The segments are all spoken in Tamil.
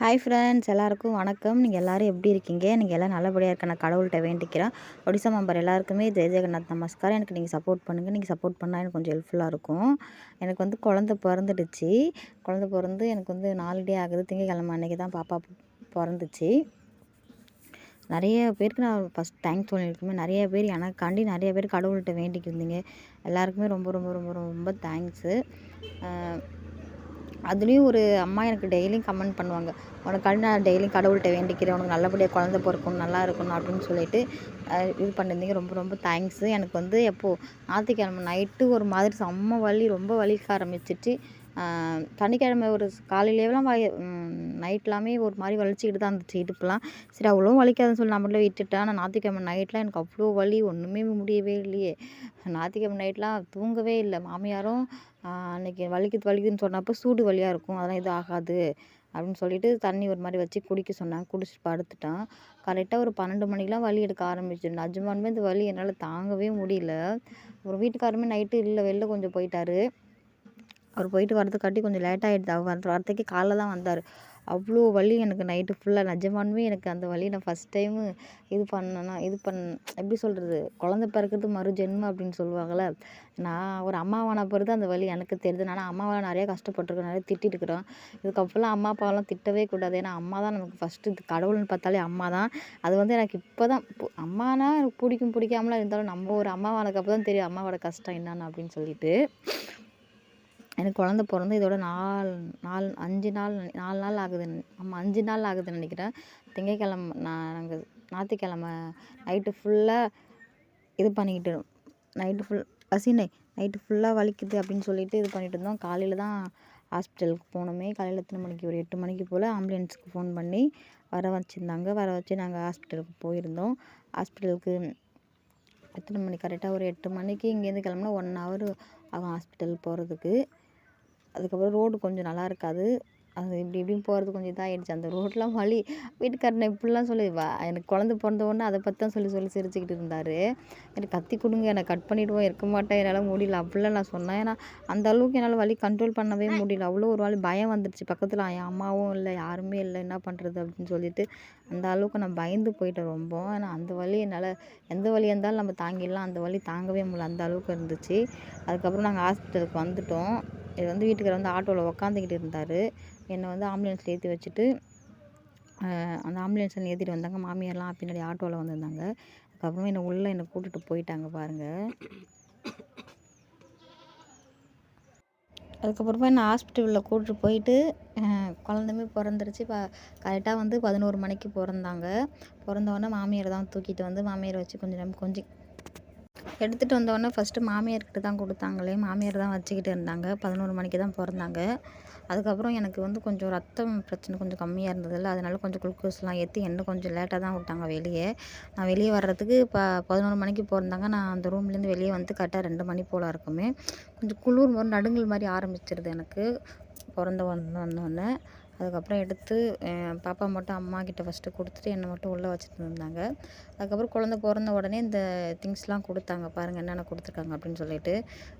ஹாய் ஃப்ரெண்ட்ஸ் எல்லாருக்கும் வணக்கம். நீங்கள் எல்லோரும் எப்படி இருக்கீங்க? நீங்கள் எல்லாம் நல்லபடியாக இருக்க நான் கடவுள்கிட்ட வேண்டிக்கிறேன். ஒடிசா மெம்பர் எல்லாருக்குமே ஜெய ஜெகநாத் நமஸ்காரம். எனக்கு நீங்கள் சப்போர்ட் பண்ணுங்கள் நீங்கள் சப்போர்ட் பண்ணால் எனக்கு கொஞ்சம் ஹெல்ப்ஃபுல்லாக இருக்கும். எனக்கு வந்து குழந்த பிறந்துடுச்சு. குழந்த பிறந்து எனக்கு வந்து நாலு டே ஆகுது. திங்கக்கிழமை அன்றைக்கி தான் பாப்பா பிறந்துச்சு. நிறைய பேருக்கு நான் ஃபஸ்ட் தேங்க்ஸ் சொல்லியிருக்குமே நிறைய பேர் எனக்காண்டி நிறைய பேர் கடவுள்கிட்ட வேண்டிக்கிருந்தீங்க எல்லாருக்குமே ரொம்ப ரொம்ப ரொம்ப ரொம்ப தேங்க்ஸு அதுலேயும் ஒரு அம்மா எனக்கு டெய்லியும் கமெண்ட் பண்ணுவாங்க. உனக்கு நான் டெய்லியும் கடவுள்கிட்ட வேண்டிக்கிறேன். உனக்கு நல்லபடியாக குழந்த பிறக்கணும் நல்லா இருக்கணும் அப்படின்னு சொல்லிட்டு இது பண்ணியிருந்தீங்க. ரொம்ப ரொம்ப தேங்க்ஸு எனக்கு வந்து எப்போது ஞாயிற்றுக்கிழமை நைட்டு ஒரு மாதிரி செம்ம வலி ரொம்ப வலிக்க ஆரம்பிச்சிச்சு. சனிக்கிழமை ஒரு காலையிலேலாம் வய நைட்லாமே ஒரு மாதிரி வலிச்சிக்கிட்டு தான் இருந்துச்சு இடுப்புலாம் சரி அவ்வளோ வலிக்காதுன்னு சொல்லி நான் மட்டும் விட்டுட்டேன். ஆனால் ஞாயிற்றுக்கிழமை நைட்லாம் எனக்கு அவ்வளோ வலி ஒன்றுமே முடியவே இல்லையே. ஞாயிற்றுக்கிழமை நைட்லாம் தூங்கவே இல்லை. மாமியாரும் அன்றைக்கி வலிக்குது வலிக்குதுன்னு சொன்னப்போ சூடு வலியாக இருக்கும். அதெல்லாம் எதுவும் ஆகாது அப்படின்னு சொல்லிட்டு தண்ணி ஒரு மாதிரி வச்சு குடிக்க சொன்னாங்க. குடிச்சிட்டு படுத்துட்டேன். கரெக்டாக ஒரு பன்னெண்டு மணிக்கெலாம் வலி எடுக்க ஆரம்பிச்சிடும் நிஜமானுமே இந்த வலி என்னால் தாங்கவே முடியல. ஒரு வீட்டுக்காரருமே நைட்டு இல்லை வெளில கொஞ்சம் போயிட்டார். அவர் போயிட்டு வரதுக்காட்டி கொஞ்சம் லேட் ஆகிடுது அவர் வரத்துக்கே காலைல தான் வந்தார். அவ்வளோ வலி எனக்கு நைட்டு ஃபுல்லாக நிஜமானுமே எனக்கு அந்த வலி நான் ஃபஸ்ட் டைமு இது பண்ணேன்னா இது பண் எப்படி சொல்கிறது குழந்த பிறக்கிறது மறு ஜென்மம் அப்படின்னு சொல்லுவாங்கள்ல நான் ஒரு அம்மாவான பிறகு அந்த வலி எனக்கு தெரியுது. நான் அம்மாவால் நிறைய கஷ்டப்பட்டுருக்கேன் நிறைய திட்டிட்டு இருக்கிறோம். இதுக்கப்புறம் அம்மா அப்பாவெல்லாம் திட்டவே கூடாது. ஏன்னா அம்மா தான் நமக்கு ஃபஸ்ட்டு கடவுள்னு பார்த்தாலே அம்மா தான். அது வந்து எனக்கு இப்போ தான் அம்மானா எனக்கு பிடிக்கும் பிடிக்காமலாம் இருந்தாலும் நம்ம ஒரு அம்மாவானதுக்கப்புறம் தான் தெரியும் அம்மாவோட கஷ்டம் என்னென்னு அப்படின்னு சொல்லிட்டு. எனக்கு குழந்த பிறந்து இதோட நாலு நாலு அஞ்சு நாள் நாலு நாள் ஆகுது. ஆமாம் அஞ்சு நாள் ஆகுதுன்னு நினைக்கிறேன். திங்கக்கிழம நான் நாங்கள் ஞாயிற்றுக்கிழம நைட்டு ஃபுல்லாக இது பண்ணிக்கிட்டு நைட்டு ஃபுல் பசினை நைட்டு ஃபுல்லாக வலிக்குது அப்படின்னு சொல்லிட்டு இது பண்ணிகிட்டு இருந்தோம். காலையில் தான் ஹாஸ்பிட்டலுக்கு போனோமே. காலையில் எத்தனை மணிக்கு ஒரு எட்டு மணிக்கு போல் ஆம்புலன்ஸுக்கு ஃபோன் பண்ணி வர வச்சுருந்தாங்க. வர வச்சு நாங்கள் ஹாஸ்பிட்டலுக்கு போயிருந்தோம். ஹாஸ்பிட்டலுக்கு எத்தனை மணி? கரெக்டாக ஒரு எட்டு மணிக்கு இங்கேருந்து கிளம்புனா ஒன் ஹவர் ஆகும் ஹாஸ்பிட்டல் போகிறதுக்கு அதுக்கப்புறம் ரோடு கொஞ்சம் நல்லா இருக்காது. அது இப்படி இப்படின்னு போகிறது கொஞ்சம் இதாகிடுச்சு அந்த ரோட்லாம் வழி வீட்டுக்காரனை இப்படிலாம் சொல்லி வா எனக்கு குழந்த பிறந்த உடனே அதை பற்றி தான் சொல்லி சொல்லி சிரிச்சுக்கிட்டு இருந்தார். எனக்கு கத்தி கொடுங்க. என்னை கட் பண்ணிவிடுவோம் இருக்க மாட்டேன். என்னால் முடியல. அப்படிலாம் நான் சொன்னேன். ஏன்னா அந்த அளவுக்கு என்னால் வலி கண்ட்ரோல் பண்ணவே முடியல. அவ்வளோ ஒரு வழி பயம் வந்துடுச்சு பக்கத்தில் என் அம்மாவும் இல்லை யாருமே இல்லை. என்ன பண்ணுறது அப்படின்னு சொல்லிட்டு அந்த அளவுக்கு நான் பயந்து போயிட்டேன் ரொம்ப. ஏன்னா அந்த வழி என்னால் எந்த வழியாக இருந்தாலும் நம்ம தாங்கிடலாம். அந்த வழி தாங்கவே முடியல. அந்த அளவுக்கு இருந்துச்சு. அதுக்கப்புறம் நாங்கள் ஹாஸ்பிட்டலுக்கு வந்துவிட்டோம் இது வந்து வீட்டுக்காரர் வந்து ஆட்டோவில் உக்காந்துக்கிட்டு இருந்தார். என்னை வந்து ஆம்புலன்ஸில் ஏற்றி வச்சுட்டு அந்த ஆம்புலன்ஸில் ஏற்றிட்டு வந்தாங்க. மாமியார்லாம் பின்னாடி ஆட்டோவில் வந்திருந்தாங்க. அதுக்கப்புறமா என்னை உள்ளே என்னை கூட்டிகிட்டு போயிட்டாங்க பாருங்கள் அதுக்கப்புறமா என்னை ஹாஸ்பிட்டலில் கூப்பிட்டு போயிட்டு குழந்தைமே பிறந்துருச்சு. இப்போ கரெக்டாக வந்து பதினோரு மணிக்கு பிறந்தாங்க. பிறந்தவொடனே மாமியார் தான் தூக்கிட்டு வந்து மாமியார் வச்சு கொஞ்சம் நேரம் கொஞ்சம் எடுத்துகிட்டு வந்தோடனே ஃபஸ்ட்டு மாமியார்கிட்ட தான் கொடுத்தாங்களே. மாமியார் தான் வச்சுக்கிட்டு இருந்தாங்க. பதினோரு மணிக்கு தான் பிறந்தாங்க. அதுக்கப்புறம் எனக்கு வந்து கொஞ்சம் ரத்தம் பிரச்சனை கொஞ்சம் கம்மியாக இருந்ததில்ல. அதனால கொஞ்சம் குளுக்கோஸ்லாம் ஏற்றி என்ன கொஞ்சம் லேட்டாக தான் விட்டாங்க வெளியே. நான் வெளியே வர்றதுக்கு இப்போ பதினோரு மணிக்கு பிறந்தாங்க. நான் அந்த ரூம்லேருந்து வெளியே வந்து கரெக்டாக ரெண்டு மணி போல் இருக்குமே. கொஞ்சம் குளிர் நடுங்கல் மாதிரி ஆரம்பிச்சிருது எனக்கு. பிறந்த வந்தோடனே அதுக்கப்புறம் எடுத்து பாப்பா மட்டும் அம்மா கிட்ட ஃபஸ்ட்டு கொடுத்துட்டு என்னை மட்டும் உள்ளே வச்சுட்டு இருந்தாங்க. அதுக்கப்புறம் குழந்த பிறந்த உடனே இந்த திங்ஸ்லாம் கொடுத்தாங்க. பாருங்கள் என்னென்ன கொடுத்துருக்காங்க அப்படின்னு சொல்லிட்டு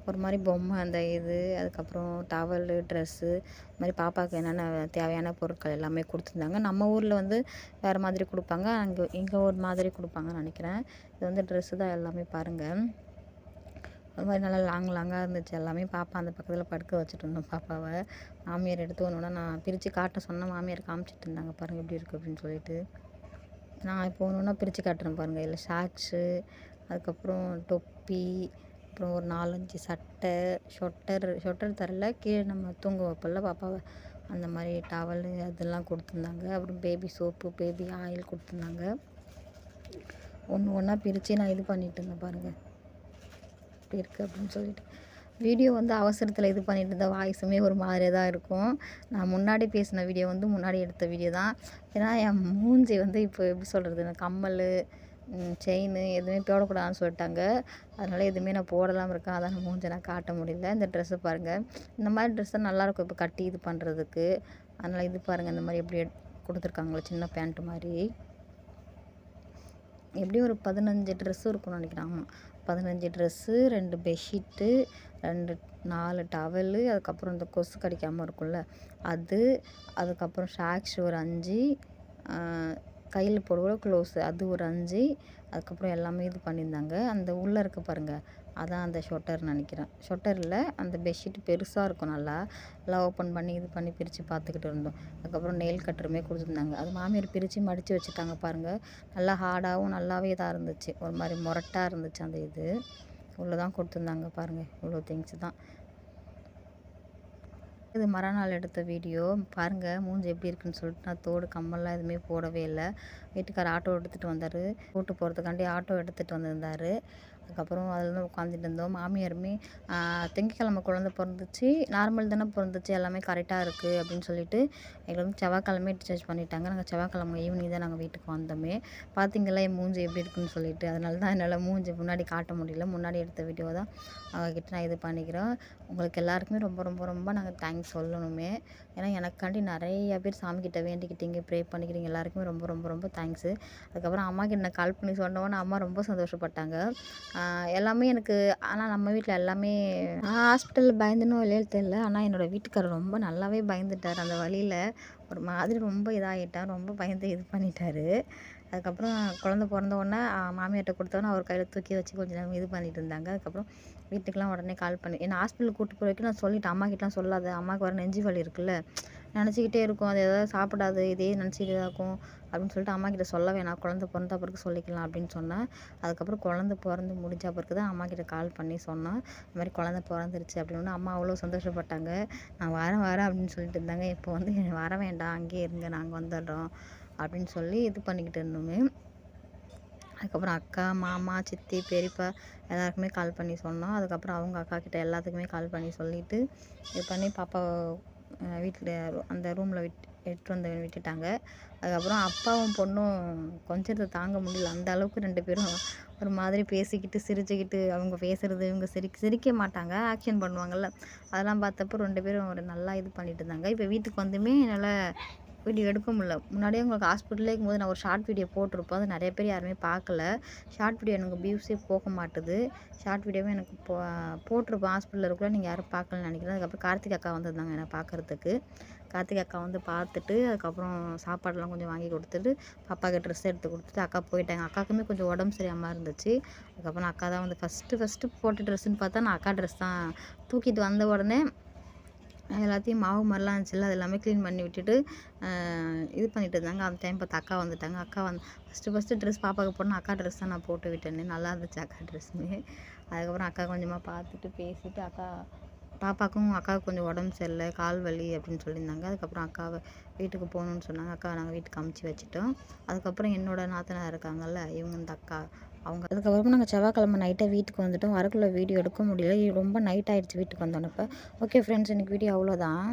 ஒரு மாதிரி பொம்மை அந்த இது அதுக்கப்புறம் டவலு ட்ரெஸ்ஸு இது மாதிரி பாப்பாவுக்கு என்னென்ன தேவையான பொருட்கள் எல்லாமே கொடுத்துருந்தாங்க. நம்ம ஊரில் வந்து வேறு மாதிரி கொடுப்பாங்க. அங்கே இங்கே ஒரு மாதிரி கொடுப்பாங்கன்னு நினைக்கிறேன். இது வந்து ட்ரெஸ்ஸு தான் எல்லாமே பாருங்கள் அது மாதிரி நல்லா லாங் லாங்காக இருந்துச்சு. எல்லாமே பாப்பா அந்த பக்கத்தில் படுக்க வச்சுட்டு இருந்தோம் பாப்பாவை. மாமியார் எடுத்து ஒன்று நான் பிரித்து காட்ட சொன்ன மாமியார் காமிச்சிட்டு இருந்தாங்க. பாருங்கள் எப்படி இருக்குது அப்படின்னு சொல்லிட்டு. நான் இப்போ ஒன்று ஒன்றா பிரித்து காட்டுறேன் பாருங்கள் இல்லை ஷார்ட்ஸு அதுக்கப்புறம் தொப்பி அப்புறம் ஒரு நாலஞ்சு சட்டை ஷொட்டர் ஷொட்டர் தரல. கீழே நம்ம தூங்க வைப்பல பாப்பாவை. அந்த மாதிரி டவலு அதெல்லாம் கொடுத்துருந்தாங்க. அப்புறம் பேபி சோப்பு பேபி ஆயில் கொடுத்துருந்தாங்க. ஒன்று ஒன்றா பிரித்து நான் இது பண்ணிட்டு இருந்தேன் பாருங்கள் எப்படி இருக்குது அப்படின்னு சொல்லிட்டு. வீடியோ வந்து அவசரத்தில் இது பண்ணிட்டு இருந்த வாய்ஸுமே ஒரு மாதிரியாக தான் இருக்கும். நான் முன்னாடி பேசின வீடியோ வந்து முன்னாடி எடுத்த வீடியோ தான். ஏன்னா என் மூஞ்சி வந்து இப்போ எப்படி சொல்கிறது கம்மல் செயின் எதுவுமே போடக்கூடாதுன்னு சொல்லிட்டாங்க. அதனால் எதுவுமே நான் போடலாமல் இருக்கேன். அதான் மூஞ்சை நான் காட்ட முடியல. இந்த ட்ரெஸ்ஸை பாருங்கள் இந்த மாதிரி ட்ரெஸ்ஸை நல்லாயிருக்கும் இப்போ கட்டி இது பண்ணுறதுக்கு அதனால் இது பாருங்கள் இந்த மாதிரி எப்படி கொடுத்துருக்காங்களோ சின்ன பேண்ட்டு மாதிரி. எப்படியும் ஒரு பதினஞ்சு ட்ரெஸ்ஸும் இருக்கும்னு நினைக்கிறேன் ஆமாம் பதினஞ்சு ட்ரெஸ்ஸு ரெண்டு பெட்ஷீட்டு ரெண்டு நாலு டவலு அதுக்கப்புறம் இந்த கொசு கடிக்காமல் இருக்கும்ல அது அதுக்கப்புறம் ஷாக்ஸ் ஒரு அஞ்சு கையில் போடுவோம் க்ளோஸு. அது ஒரு அஞ்சு. அதுக்கப்புறம் எல்லாமே இது பண்ணியிருந்தாங்க. அந்த உள்ளே இருக்க பாருங்கள் அதான் அந்த ஷொட்டர்னு நினைக்கிறேன். ஷொட்டரில் அந்த பெட்ஷீட் பெருசாக இருக்கும் நல்லா. எல்லாம் ஓப்பன் பண்ணி இது பண்ணி பிரித்து பார்த்துக்கிட்டு இருந்தோம். அதுக்கப்புறம் நெயில் கட்டருமே கொடுத்துருந்தாங்க. அது மாமியார் பிரித்து மடித்து வச்சுட்டாங்க பாருங்கள் நல்லா ஹார்டாகவும் நல்லாவே இதாக இருந்துச்சு. ஒரு மாதிரி முரட்டாக இருந்துச்சு அந்த இது. உள்ளே தான் கொடுத்துருந்தாங்க பாருங்கள் இவ்வளோ திங்ஸ் தான். இது மறுநாள் எடுத்த வீடியோ. பாருங்கள் மூஞ்சி எப்படி இருக்குன்னு சொல்லிட்டு நான் தோடு கம்மல்லாம் எதுவுமே போடவே இல்லை. வீட்டுக்கார் ஆட்டோ எடுத்துகிட்டு வந்தார். கூட்டு போகிறதுக்காண்டி ஆட்டோ எடுத்துகிட்டு வந்திருந்தார். அதுக்கப்புறம் அதில் தான் உட்காந்துட்டு இருந்தோம். மாமியாருமே திங்கக்கிழமை குழந்த பிறந்துச்சு. நார்மல் தானே பிறந்துச்சு. எல்லாமே கரெக்டாக இருக்குது அப்படின்னு சொல்லிட்டு எங்களுக்கு வந்து செவ்வாய்க்கிழமை டிஸ்சார்ஜ் பண்ணிட்டாங்க. நாங்கள் செவ்வாய்க்கிழமை ஈவினிங் தான் நாங்கள் வீட்டுக்கு வந்தோமே. பார்த்திங்களா என் மூஞ்சி எப்படி இருக்குன்னு சொல்லிட்டு. அதனால தான் என்னால் மூஞ்சி முன்னாடி காட்ட முடியல. முன்னாடி எடுத்த வீடியோ தான் அவங்கக்கிட்ட நான் இது பண்ணிக்கிறேன். உங்களுக்கு எல்லாருக்குமே ரொம்ப ரொம்ப ரொம்ப நாங்கள் தேங்க்ஸ் சொல்லணுமே. ஏன்னா எனக்காண்டி நிறைய பேர் சாமிக்கிட்ட வேண்டிக்கிட்டீங்க ப்ரே பண்ணிக்கிறீங்க. எல்லாருக்குமே ரொம்ப ரொம்ப ரொம்ப தேங்க்ஸு அதுக்கப்புறம் அம்மாக்கிட்ட நான் கால் பண்ணி சொன்னோன்னே அம்மா ரொம்ப சந்தோஷப்பட்டாங்க. எல்லாமே எனக்கு ஆனால் நம்ம வீட்டில் எல்லாமே நான் ஹாஸ்பிட்டலில் பயந்துனோ இல்லையோன்னு தெரியல. ஆனால் என்னோடய வீட்டுக்காரர் ரொம்ப நல்லாவே பயந்துட்டார். அந்த வழியில் ஒரு மாதிரி ரொம்ப இதாகிட்டார். ரொம்ப பயந்து இது பண்ணிட்டார். அதுக்கப்புறம் குழந்த பிறந்த உடனே மாமியார்கிட்ட கொடுத்தோன்னே அவர் கையில் தூக்கி வச்சு கொஞ்சம் நேரம் இது பண்ணிட்டு இருந்தாங்க. அதுக்கப்புறம் வீட்டுக்கெலாம் உடனே கால் பண்ணி என்னை ஹாஸ்பிட்டலுக்கு கூப்பிட்டு போகிற வரைக்கும் நான் சொல்லிட்டேன். அம்மாக்கிட்டலாம் சொல்லாத. அம்மாவுக்கு வர நெஞ்சு வலி இருக்குல்ல. நினச்சிக்கிட்டே இருக்கும். அது எதாவது சாப்பிடாது இதே நினச்சிக்கிட்டே இருக்கும். அப்படின்னு சொல்லிட்டு அம்மா கிட்ட சொல்ல வேணாம். குழந்த பிறந்த பிறகு சொல்லிக்கலாம் அப்படின்னு சொன்னேன் அதுக்கப்புறம் குழந்த பிறந்து முடிஞ்ச பிறகு தான் அம்மா கிட்ட கால் பண்ணி சொன்னேன் இந்த மாதிரி குழந்த பிறந்துருச்சு அப்படின்னு அம்மா அவ்வளோ சந்தோஷப்பட்டாங்க. நான் வரேன் வரேன் அப்படின்னு சொல்லிட்டு இருந்தாங்க. இப்போ வந்து வர வேண்டாம் அங்கேயே இருங்க நாங்கள் வந்துடுறோம் அப்படின்னு சொல்லி இது பண்ணிக்கிட்டு இருந்தோமே. அதுக்கப்புறம் அக்கா மாமா சித்தி பெரியப்பா எல்லாருக்குமே கால் பண்ணி சொன்னோம். அதுக்கப்புறம் அவங்க அக்கா கிட்ட எல்லாத்துக்குமே கால் பண்ணி சொல்லிவிட்டு இது பண்ணி பாப்பா வீட்டில் அந்த ரூமில் விட் எடுத்துட்டு வந்து விட்டுட்டாங்க. அதுக்கப்புறம் அப்பாவும் பொண்ணும் கொஞ்சத்தை தாங்க முடியல. அந்த அளவுக்கு ரெண்டு பேரும் ஒரு மாதிரி பேசிக்கிட்டு சிரிச்சுக்கிட்டு அவங்க பேசுகிறது இவங்க சிரி சிரிக்க மாட்டாங்க. ஆக்ஷன் பண்ணுவாங்கள்ல அதெல்லாம் பார்த்தப்போ ரெண்டு பேரும் ஒரு நல்லா இது பண்ணிட்டு இருந்தாங்க. இப்போ வீட்டுக்கு வந்துமே என்னால் வீடியோ எடுக்க முடியல. முன்னாடியே உங்களுக்கு ஹாஸ்பிட்டலே இருக்கும்போது நான் ஒரு ஷார்ட் வீடியோ போட்டிருப்போம் அது நிறைய பேர் யாருமே பார்க்கல. ஷார்ட் வீடியோ எனக்கு வியூஸே போக மாட்டுது. ஷார்ட் வீடியோவே எனக்கு போ போட்டிருப்போம் ஹாஸ்பிட்டலில் இருக்கிற நீங்கள் யாரும் பார்க்கலன்னு நினைக்கிறேன். அதுக்கப்புறம் கார்த்திக் அக்கா வந்திருந்தாங்க என்னை பார்க்குறதுக்கு. கார்த்திக் அக்கா வந்து பார்த்துட்டு அதுக்கப்புறம் சாப்பாடெலாம் கொஞ்சம் வாங்கி கொடுத்துட்டு பாப்பாவுக்கு ட்ரெஸ் எடுத்து கொடுத்துட்டு அக்கா போயிட்டாங்க. அக்காவுக்குமே கொஞ்சம் உடம்பு சரியாமல் இருந்துச்சு. அதுக்கப்புறம் அக்கா தான் வந்து ஃபஸ்ட்டு ஃபஸ்ட்டு போட்ட ட்ரெஸ்ஸுன்னு பார்த்தா நான் அக்கா ட்ரெஸ் தான் தூக்கிட்டு வந்த உடனே எல்லாத்தையும் மாவு மாதிரிலாம் இருந்துச்சுல்ல அது எல்லாமே க்ளீன் பண்ணி விட்டுட்டு இது பண்ணிட்டு இருந்தாங்க. அந்த டைம் பார்த்து அக்கா வந்துட்டாங்க. அக்கா வந்து ஃபஸ்ட்டு ஃபஸ்ட்டு ட்ரெஸ் பாப்பாவுக்கு போடணும். அக்கா ட்ரெஸ் தான் நான் போட்டு விட்டேன்னு நல்லா இருந்துச்சு அக்கா ட்ரெஸ்ஸுமே அதுக்கப்புறம் அக்கா கொஞ்சமாக பார்த்துட்டு பேசிவிட்டு அக்கா பாப்பாவுக்கும் அக்காவுக்கு கொஞ்சம் உடம்பு சரியில்லை கால் வலி அப்படின்னு சொல்லியிருந்தாங்க. அதுக்கப்புறம் அக்காவை வீட்டுக்கு போகணுன்னு சொன்னாங்க. அக்கா நாங்கள் வீட்டுக்கு அமுச்சு வச்சுட்டோம். அதுக்கப்புறம் என்னோட நாத்தனார் இருக்காங்கல்ல இவங்க இந்த அக்கா அவங்க. அதுக்கப்புறமா நாங்கள் செவ்வாய்க்கிழமை நைட்டே வீட்டுக்கு வந்துட்டோம். வரக்குள்ளே வீடியோ எடுக்க முடியல. ரொம்ப நைட் ஆகிடுச்சு வீட்டுக்கு வந்தோன்னப்போ. ஓகே ஃப்ரெண்ட்ஸ் இன்றைக்கி வீடியோ அவ்வளோதான்